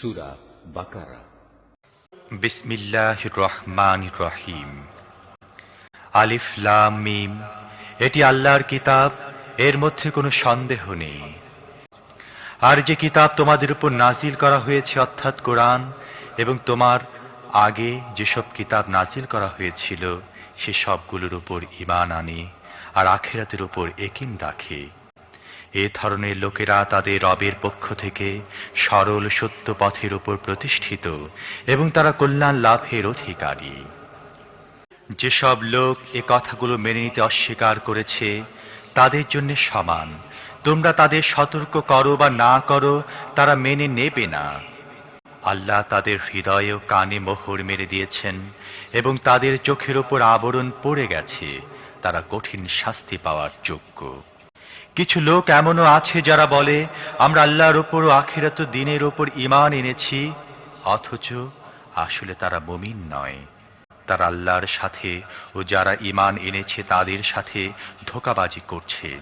সুরা বাকারা। বিসমিল্লাহ রহমান রহিম। আলিফ লাম মিম। এটি আল্লাহর কিতাব, এর মধ্যে কোনো সন্দেহ নেই। আর যে কিতাব তোমাদের উপর নাজিল করা হয়েছে অর্থাৎ কোরআন এবং তোমার আগে যেসব কিতাব নাজিল করা হয়েছিল, সে সবগুলোর উপর ইমান আনে আর আখেরাতের উপর একিন রাখে। এ ধরনের লোকেরা তাদের রবের পক্ষ থেকে সরল সত্য পথের উপর প্রতিষ্ঠিত এবং তারা কল্যাণ লাভের অধিকারী। যেসব লোক এ কথাগুলো মেনে নিতে অস্বীকার করেছে, তাদের জন্য সমান। তোমরা তাদের সতর্ক করো বা না করো, তারা মেনে নেবে না। আল্লাহ তাদের হৃদয়ে ও কানে মোহর মেরে দিয়েছেন এবং তাদের চোখের ওপর আবরণ পড়ে গেছে। তারা কঠিন শাস্তি পাওয়ার যোগ্য। কিছু লোক এমনও আছে যারা বলে, আমরা আল্লাহর ওপর ও আখিরাত দিনের ওপর ইমান এনেছি, অথচ আসলে তারা মুমিন নয়। তারা আল্লাহর সাথে ও যারা ইমান এনেছে তাদের সাথে ধোকাবাজি করছে।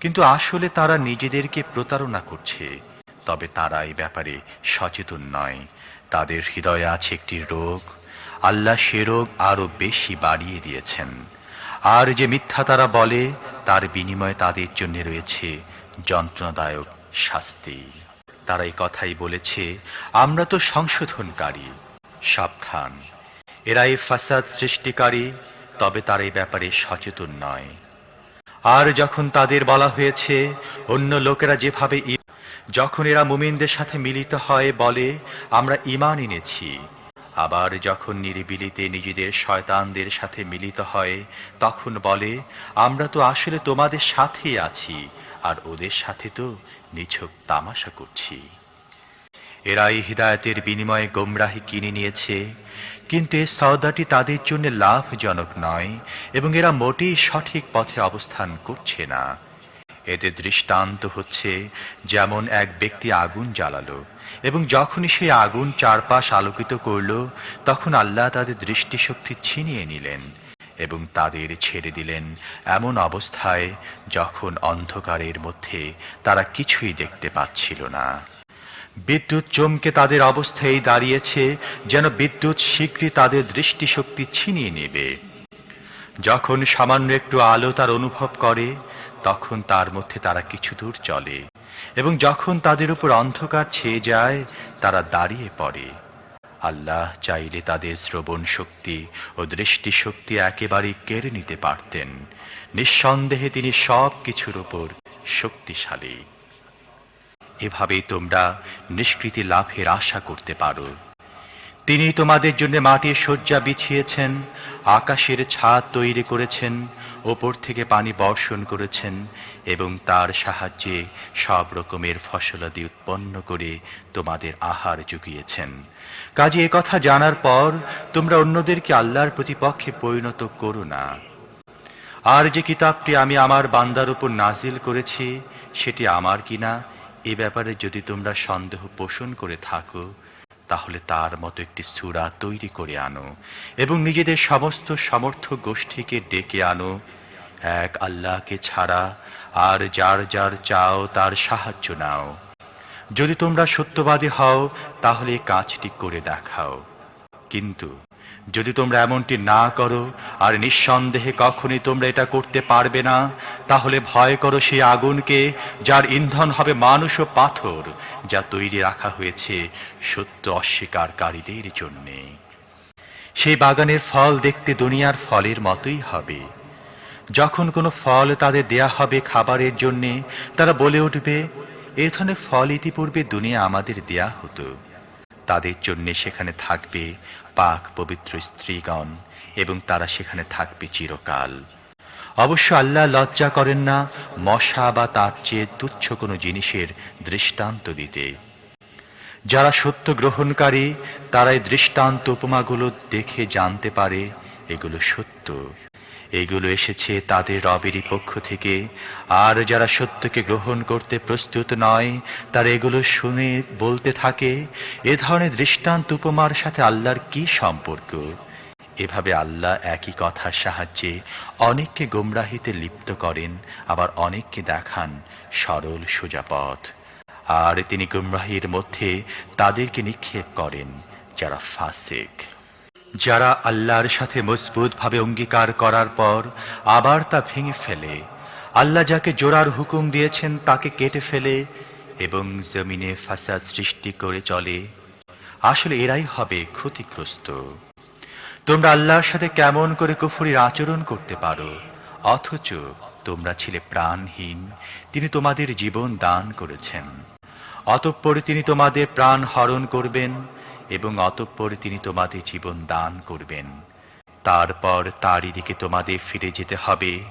কিন্তু আসলে তারা নিজেদেরকে প্রতারণা করছে। তবে তারা এই ব্যাপারে সচেতন নয়। তাদের হৃদয়ে আছে একটি রোগ আল্লাহ সে রোগ আরও বেশি বাড়িয়ে দিয়েছেন। আর যে মিথ্যা তারা বলে, তার বিনিময়ে তাদের জন্য রয়েছে যন্ত্রণাদায়ক শাস্তি। তারা এই কথাই বলেছে, আমরা তো সংশোধনকারী, সাবধান। এরা এই ফাসাদ সৃষ্টিকারী, তবে তার এই ব্যাপারে সচেতন নয়। আর যখন তাদের বলা হয়েছে, অন্য লোকেরা যেভাবে যখন এরা মুমিনদের সাথে মিলিত হয় বলে, আমরা ইমান এনেছি আবার যখন নিরিবিলিতে নিজেদের শয়তানদের সাথে মিলিত হয়, তখন বলে, আমরা তো আসলে তোমাদের সাথেই আছি, আর ওদের সাথে তো নিছক তামাশা করছি। এরাই হৃদায়তের বিনিময়ে গোমরাহি কিনে নিয়েছে, কিন্তু এই সওদাটি তাদের জন্য লাভজনক নয়, এবং এরা মোটেই সঠিক পথে অবস্থান করছে না। এদের দৃষ্টান্ত হচ্ছে, যেমন এক ব্যক্তি আগুন জ্বালালো এবং যখনই সেই আগুন চারপাশ আলোকিত করল, তখন আল্লাহ তাদের দৃষ্টিশক্তি ছিনিয়ে নিলেন এবং তাদের ছেড়ে দিলেন এমন অবস্থায় যখন অন্ধকারের মধ্যে তারা কিছুই দেখতে পাচ্ছিল না। বিদ্যুৎ চমকে তাদের অবস্থায় দাঁড়িয়েছে, যেন বিদ্যুৎ শীঘ্রই তাদের দৃষ্টিশক্তি ছিনিয়ে নেবে। যখন সামান্য একটু আলো তার অনুভব করে, তখন তার মধ্যে তারা কিছু দূর চলে। এবং যখন তাদের উপর অন্ধকার ছেয়ে যায়, তারা দাঁড়িয়ে পড়ে। আল্লাহ চাইলে তাদের শ্রবণ শক্তি ও দৃষ্টি শক্তি কেড়ে নিতে পারতেন। নিঃসন্দেহে তিনি সব কিছুর উপর শক্তিশালী। এভাবেই তোমরা নিষ্কৃতি লাভের আশা করতে পারো। তিনি তোমাদের জন্য মাটির শয্যা বিছিয়েছেন, আকাশের ছাদ তৈরি করেছেন ওপর থেকে পানি বর্ষণ করেছেন এবং তার সাহায্যে সব রকমের ফসলাদি উৎপন্ন করে তোমাদের আহার জুগিয়েছেন। কাজে কথা জানার পর তোমরা অন্যদেরকে আল্লাহর প্রতিপক্ষে পরিণত করো না। আর যে কিতাবটি আমি আমার বান্দার উপর নাজিল করেছি, সেটি আমার কিনা? এ ব্যাপারে যদি তোমরা সন্দেহ পোষণ করে থাকো তাহলে তার মতো একটি সূরা তৈরি করে আনো এবং নিজেদের সমস্ত সমর্থ গোষ্ঠীকে ডেকে আনো। এক আল্লাহকে ছাড়া আর যার যার চাও তার সাহায্য নাও। যদি তোমরা সত্যবাদী হও, তাহলে কাজটি করে দেখাও। কিন্তু যদি তোমরা এমনটি না করো, আর নিঃসন্দেহে কখনই তোমরা এটা করতে পারবে না, তাহলে ভয় করো সেই আগুনকে, যার ইন্ধন হবে মানুষ ও পাথর, যা তৈরি রাখা হয়েছে সত্য অস্বীকারীদের জন্যে। সেই বাগানের ফল দেখতে দুনিয়ার ফলের মতোই হবে। যখন কোনো ফল তাদের দেয়া হবে খাবারের জন্যে, তারা বলে উঠবে, এ ধরনের ফল ইতিপূর্বে দুনিয়া আমাদের দেয়া হতো। তাদের জন্য সেখানে থাকবে পাক পবিত্র স্ত্রীগণ এবং তারা সেখানে থাকবে চিরকাল। অবশ্য আল্লাহ লজ্জা করেন না, মশা বা তার চেয়ে তুচ্ছ কোনো জিনিসের দৃষ্টান্ত দিতে। যারা সত্য গ্রহণকারী, তারাই দৃষ্টান্ত উপমাগুলো দেখে জানতে পারে, এগুলো সত্য। এগুলো এসেছে তাদের রবেরই পক্ষ থেকে। আর যারা সত্যকে গ্রহণ করতে প্রস্তুত নয়, তারা এগুলো শুনে, বলতে থাকে, এ ধরনের দৃষ্টান্ত উপমার সাথে আল্লাহর কি সম্পর্ক? এভাবে আল্লাহ একই কথার সাহায্যে অনেককে গোমরাহিতে লিপ্ত করেন, আবার অনেককে দেখান সরল সোজাপথ আর তিনি গুমরাহির মধ্যে তাদেরকে নিক্ষেপ করেন যারা ফাসিক। যারা আল্লাহর সাথে মজবুতভাবে অঙ্গীকার করার পর আবার তা ভেঙে ফেলে। আল্লাহ যাকে জোরার হুকুম দিয়েছেন, তাকে কেটে ফেলে এবং জমিনে ফাসাদ সৃষ্টি করে চলে। আসলে এরাই হবে ক্ষতিগ্রস্ত। তোমরা আল্লাহর সাথে কেমন করে কুফরির আচরণ করতে পারো? অথচ তোমরা ছিলে প্রাণহীন, তিনি তোমাদের জীবন দান করেছেন। অতঃপরে তিনি তোমাদের প্রাণ হরণ করবেন এবং অতঃপর তিনি তোমাদের জীবন দান করবেন। তারপর তারই দিকে তোমাদের ফিরে যেতে হবে।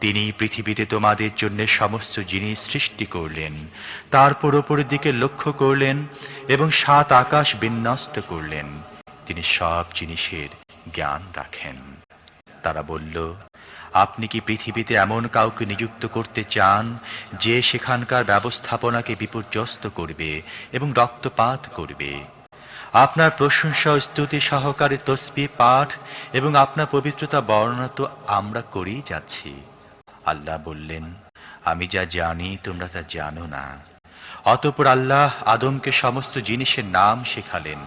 তিনি পৃথিবীতে তোমাদের জন্য সমস্ত জিনিস সৃষ্টি করলেন, তারপর ওপরের দিকে লক্ষ্য করলেন এবং সাত আকাশ বিন্যস্ত করলেন। তিনি সব জিনিসের জ্ঞান রাখেন। তারা বলল, আপনি কি পৃথিবীতে এমন কাউকে নিযুক্ত করতে চান যে সেখানকার ব্যবস্থাপনাকে বিপর্যস্ত করবে এবং রক্তপাত করবে? আপনার প্রশংসা স্তুতি সহকারে তসবি পাঠ এবং আপনার পবিত্রতা বর্ণনা তো আমরা করেই যাচ্ছি। আল্লাহ বললেন, আমি যা জানি, তোমরা তা জানো না। অতপর আল্লাহ আদমকে সমস্ত জিনিসের নাম শেখালেন।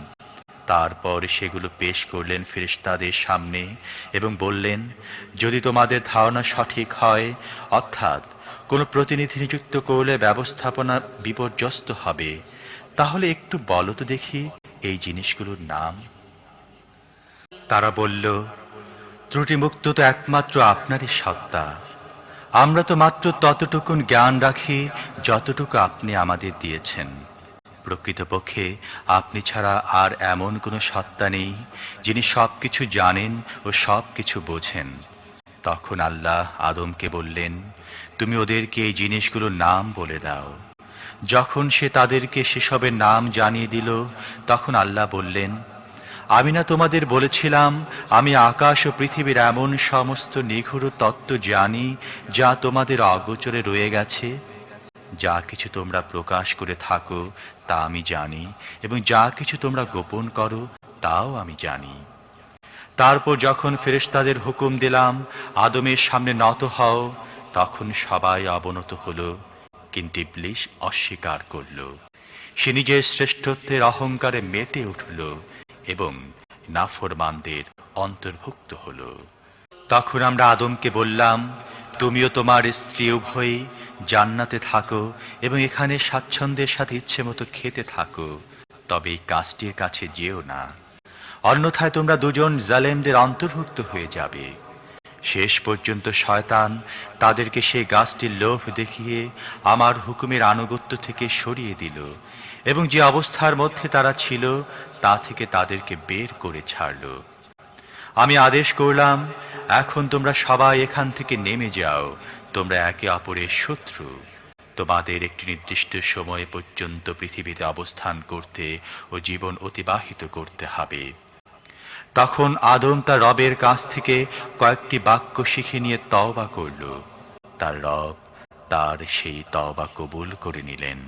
তারপর সেগুলো পেশ করলেন ফেরেশতাদের সামনে এবং বললেন, যদি তোমাদের ধারণা সঠিক হয়, অর্থাৎ কোনো প্রতিনিধি নিযুক্ত করলে ব্যবস্থাপনা বিপর্যস্ত হবে, তাহলে একটু বলো তো দেখি। এই জিনিসগুলোর নাম? তারা বলল, ত্রুটিমুক্ত তো একমাত্র আপনারই সত্তা। আমরা তো মাত্র ততটুকুন জ্ঞান রাখি যতটুকু আপনি আমাদের দিয়েছেন। প্রকৃতপক্ষে আপনি ছাড়া আর এমন কোনো সত্তা নেই যিনি সবকিছু জানেন ও সবকিছু বোঝেন। তখন আল্লাহ আদমকে বললেন, তুমি ওদেরকে এই জিনিসগুলোর নাম বলে দাও। যখন সে তাদেরকে সেসবের নাম জানিয়ে দিল, তখন আল্লাহ বললেন, আমি না তোমাদের বলেছিলাম, আমি আকাশ ও পৃথিবীর এমন সমস্ত নিঘুড় তত্ত্ব জানি, যা তোমাদের অগোচরে রয়ে গেছে। যা কিছু তোমরা প্রকাশ করে থাকো, তা আমি জানি, এবং যা কিছু তোমরা গোপন করো, তাও আমি জানি। তারপর যখন ফেরেশতাদের হুকুম দিলাম, আদমের সামনে নত হও, তখন সবাই অবনত হলো। কিন্তু ইবলিশ অস্বীকার করল। সে নিজের শ্রেষ্ঠত্বের অহংকারে মেতে উঠল এবং নাফরমানদের অন্তর্ভুক্ত হল। তখন আমরা আদমকে বললাম, তুমিও তোমার স্ত্রী উভয়ই জান্নাতে থাকো এবং এখানে স্বাচ্ছন্দ্যের সাথে ইচ্ছে মতো খেতে থাকো, তবে এই কাজটির কাছে যেও না। অন্যথায় তোমরা দুজন জালেমদের অন্তর্ভুক্ত হয়ে যাবে। শেষ পর্যন্ত শয়তান তাদেরকে সেই গাছটির লোভ দেখিয়ে আমার হুকুমের আনুগত্য থেকে সরিয়ে দিল এবং যে অবস্থার মধ্যে তারা ছিল, তা থেকে তাদেরকে বের করে ছাড়ল। আমি আদেশ করলাম, এখন তোমরা সবাই এখান থেকে নেমে যাও, তোমরা একে অপরের শত্রু। তোমাদের একটি নির্দিষ্ট সময় পর্যন্ত পৃথিবীতে অবস্থান করতে ও জীবন অতিবাহিত করতে হবে। তখন আদম তার রবের কাছ থেকে কয়েকটি বাক্য শিখে নিয়ে তওবা করল। তার রব তার সেই তওবা কবুল করে নিলেন,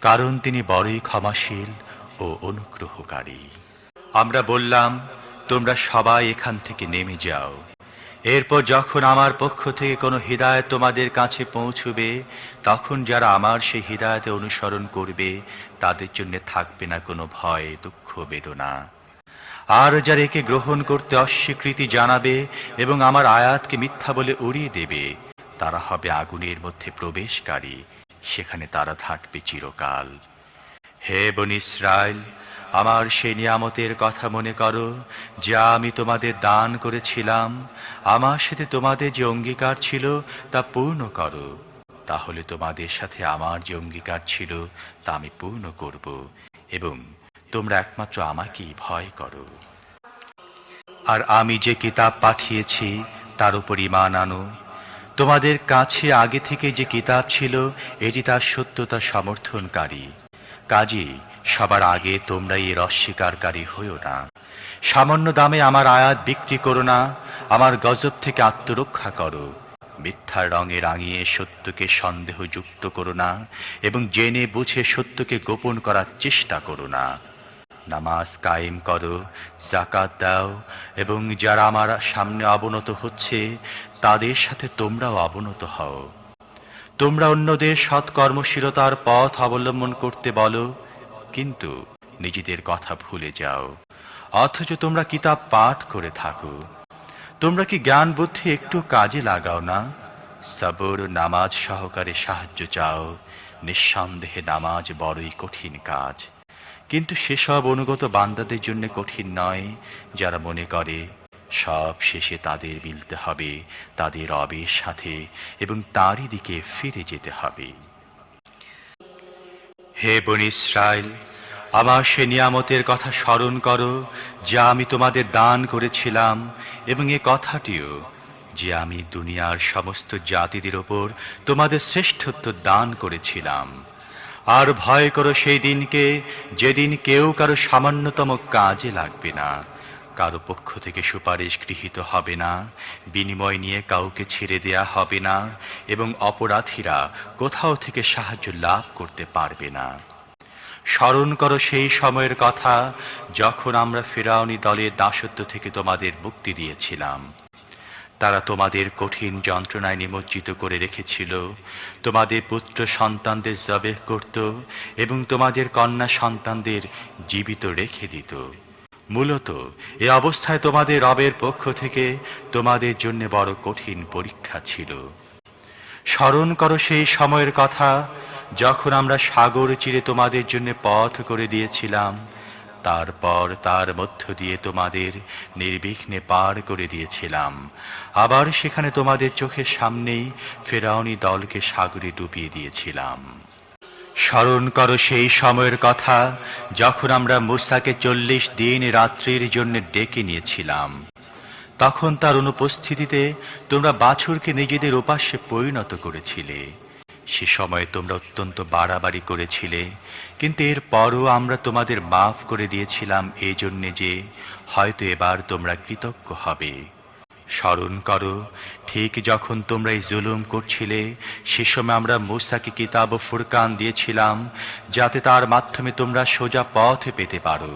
কারণ তিনি বড়ই ক্ষমাশীল ও অনুগ্রহকারী। আমরা বললাম, তোমরা সবাই এখান থেকে নেমে যাও। এরপর যখন আমার পক্ষ থেকে কোনো হৃদায়ত তোমাদের কাছে পৌঁছবে, তখন যারা আমার সেই হৃদায়তে অনুসরণ করবে, তাদের জন্য থাকবে না কোনো ভয়, দুঃখ, বেদনা। আর যারা একে গ্রহণ করতে অস্বীকৃতি জানাবে এবং আমার আয়াতকে মিথ্যা বলে উড়িয়ে দেবে, তারা হবে আগুনের মধ্যে প্রবেশকারী, সেখানে তারা থাকবে চিরকাল। হে বন ইসরায়েল আমার সেই নিয়ামতের কথা মনে করো, যা আমি তোমাদের দান করেছিলাম। আমার সাথে তোমাদের যে অঙ্গীকার ছিল, তা পূর্ণ করো। তাহলে তোমাদের সাথে আমার যে অঙ্গীকার ছিল, তা আমি পূর্ণ করব এবং তোমরা একমাত্র আমাকেই ভয় করো। আর আমি যে কিতাব পাঠিয়েছি, তার উপর ইমান আনো। তোমাদের কাছে আগে থেকে যে কিতাব ছিল, এটি তার সত্যতা সমর্থনকারী। কাজী সবার আগে তোমরা এর অস্বীকারী হইও না। সামান্য দামে আমার আয়াত বিক্রি করো না, আমার গজব থেকে আত্মরক্ষা করো। মিথ্যা রঙে রাঙিয়ে সত্যকে সন্দেহযুক্ত করো না, এবং জেনে বুঝে সত্যকে গোপন করার চেষ্টা করো না। নামাজ কায়েম করো জাকাত দাও এবং যারা আমার সামনে অবনত হচ্ছে, তাদের সাথে তোমরাও অবনত হও। তোমরা অন্যদের সৎকর্মশীলতার পথ অবলম্বন করতে বলো, কিন্তু নিজেদের কথা ভুলে যাও। অথচ তোমরা কিতাব পাঠ করে থাকো। তোমরা কি জ্ঞান বুদ্ধি একটু কাজে লাগাও না? সবর, নামাজ সহকারে সাহায্য চাও। নিঃসন্দেহে নামাজ বড়ই কঠিন কাজ। কিন্তু সেসব অনুগত বান্দাদের জন্য কঠিন নয়, যারা মনে করে, সব শেষে তাদের মিলতে হবে, তাদের রবের সাথে, এবং তারই দিকে ফিরে যেতে হবে। হে বনি ইসরায়েল, আমার সে নিয়ামতের কথা স্মরণ করো, যা আমি তোমাদের দান করেছিলাম, এবং এ কথাটিও যে আমি দুনিয়ার সমস্ত জাতিদের ওপর তোমাদের শ্রেষ্ঠত্ব দান করেছিলাম। আর ভয় করো সেই দিনকে, যেদিন কেউ কারও সামান্যতম কাজে লাগবে না। কারও পক্ষ থেকে সুপারিশ গৃহীত হবে না, বিনিময় নিয়ে কাউকে ছেড়ে দেয়া হবে না, এবং অপরাধীরা কোথাও থেকে সাহায্য লাভ করতে পারবে না। স্মরণ করো সেই সময়ের কথা, যখন আমরা ফেরাউনি দলের দাসত্ব থেকে তোমাদের মুক্তি দিয়েছিলাম। তারা তোমাদের কঠিন যন্ত্রণায় নিমজ্জিত করে রেখেছিল। তোমাদের পুত্র সন্তানদের জবেহ করত এবং তোমাদের কন্যা সন্তানদের জীবিত রেখে দিত। মূলত, এ অবস্থায় তোমাদের রবের পক্ষ থেকে তোমাদের জন্য বড় কঠিন পরীক্ষা ছিল। স্মরণ করো সেই সময়ের কথা, যখন আমরা সাগর চিরে তোমাদের জন্য পথ করে দিয়েছিলাম। তারপর তার মধ্য দিয়ে তোমাদের নির্বিঘ্নে পার করে দিয়েছিলাম। আবার সেখানে তোমাদের চোখের সামনেই ফেরাউনি দলকে সাগরে ডুবিয়ে দিয়েছিলাম। স্মরণ করো সেই সময়ের কথা, যখন আমরা মুসাকে চল্লিশ দিন রাত্রির জন্য ডেকে নিয়েছিলাম। তখন তার অনুপস্থিতিতে তোমরা বাছুরকে নিজেদের উপাস্যে পরিণত করেছিলে। সে সময় তোমরা অত্যন্ত বাড়াবাড়ি করেছিলে, কিন্তু এর পরও আমরা তোমাদের মাফ করে দিয়েছিলাম এই জন্যে যে হয়তো এবার তোমরা কৃতজ্ঞ হবে। স্মরণ করো, ঠিক যখন তোমরা এই জুলুম করছিলে, সে সময় আমরা মুসাকে কিতাব ও ফুরকান দিয়েছিলাম, যাতে তার মাধ্যমে তোমরা সোজা পথ পেতে পারো।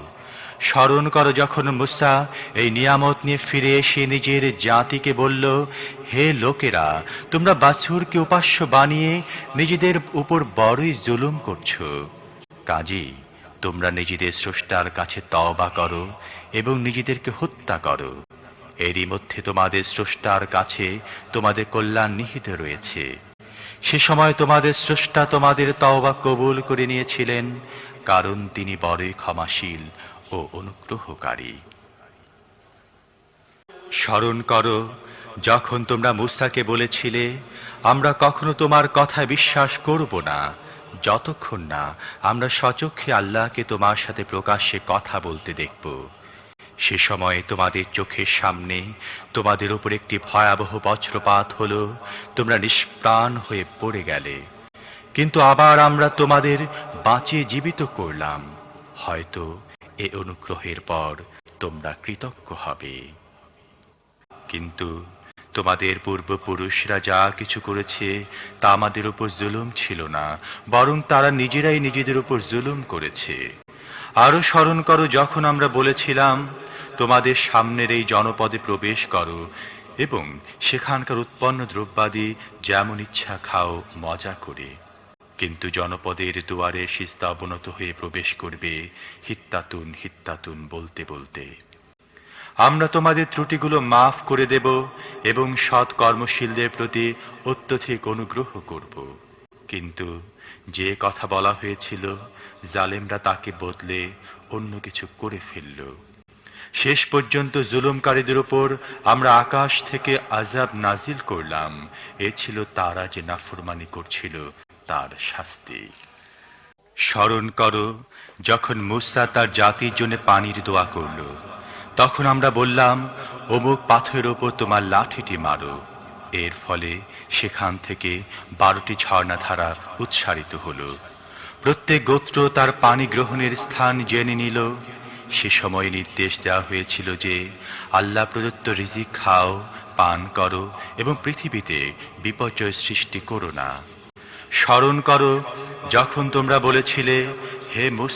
স্মরণ করো যখন মুসা এই নিয়ামত নিয়ে ফিরে এসে নিজের জাতিকে বলল, হে লোকেরা, তোমরা বাছুরকে উপাস্য বানিয়ে নিজেদের উপর বড়ই জুলুম করছ। কাজী, তোমরা নিজেদের স্রষ্টার কাছে তওবা করো এবং নিজেদেরকে হত্যা করো। এরই মধ্যে তোমাদের স্রষ্টার কাছে তোমাদের কল্যাণ নিহিত রয়েছে। সে সময় তোমাদের স্রষ্টা তোমাদের তওবা কবুল করে নিয়েছিলেন, কারণ তিনি বড়ই ক্ষমাশীল ও অনুগ্রহকারী। স্মরণ করো, যখন তোমরা মুসাকে বলেছিলে, আমরা কখনো তোমার কথায় বিশ্বাস করব না, যতক্ষণ না আমরা সচক্ষে আল্লাহকে তোমার সাথে প্রকাশ্যে কথা বলতে দেখব। সে সময়ে তোমাদের চোখের সামনে তোমাদের উপর একটি ভয়াবহ বজ্রপাত হলো, তোমরা নিষ্প্রাণ হয়ে পড়ে গেলে। কিন্তু আবার আমরা তোমাদের বাঁচিয়ে জীবিত করলাম। হয়তো এ অনুগ্রহের পর তোমরা কৃতজ্ঞ হবে। কিন্তু তোমাদের পূর্বপুরুষরা যা কিছু করেছে, তা আমাদের উপর জুলুম ছিল না, বরং তারা নিজেরাই নিজেদের উপর জুলুম করেছে। আরও স্মরণ করো, যখন আমরা বলেছিলাম, তোমাদের সামনের এই জনপদে প্রবেশ করো এবং সেখানকার উৎপন্ন দ্রব্যাদি যেমন ইচ্ছা খাও, মজা করে। কিন্তু জনপদের দুয়ারে সিস্তা অবনত হয়ে প্রবেশ করবে, হিত্তাতুন হিত্তাতুন বলতে বলতে। আমরা তোমাদের ত্রুটিগুলো মাফ করে দেব এবং সৎ কর্মশীলদের প্রতি অত্যধিক অনুগ্রহ করব। কিন্তু যে কথা বলা হয়েছিল, জালেমরা তাকে বদলে অন্য কিছু করে ফেলল। শেষ পর্যন্ত জুলুমকারীদের উপর আমরা আকাশ থেকে আজাব নাজিল করলাম, এ ছিল তারা যে নাফরমানি করছিল তার শাস্তি। স্মরণ করো, যখন মুসা তার জাতির জন্য পানির দোয়া করল, তখন আমরা বললাম, অমুক পাথরের ওপর তোমার লাঠিটি মারো। এর ফলে সেখান থেকে বারোটি ঝর্ণাধারা উৎসারিত হলো। প্রত্যেক গোত্র তার পানি গ্রহণের স্থান জেনে নিল। সে সময় নির্দেশ দেওয়া হয়েছিল যে, আল্লাহ প্রদত্ত রিজিক খাও, পান করো এবং পৃথিবীতে বিপর্যয় সৃষ্টি করো না। স্মরণ করো যখন তোমরা বলেছিলে হে মুস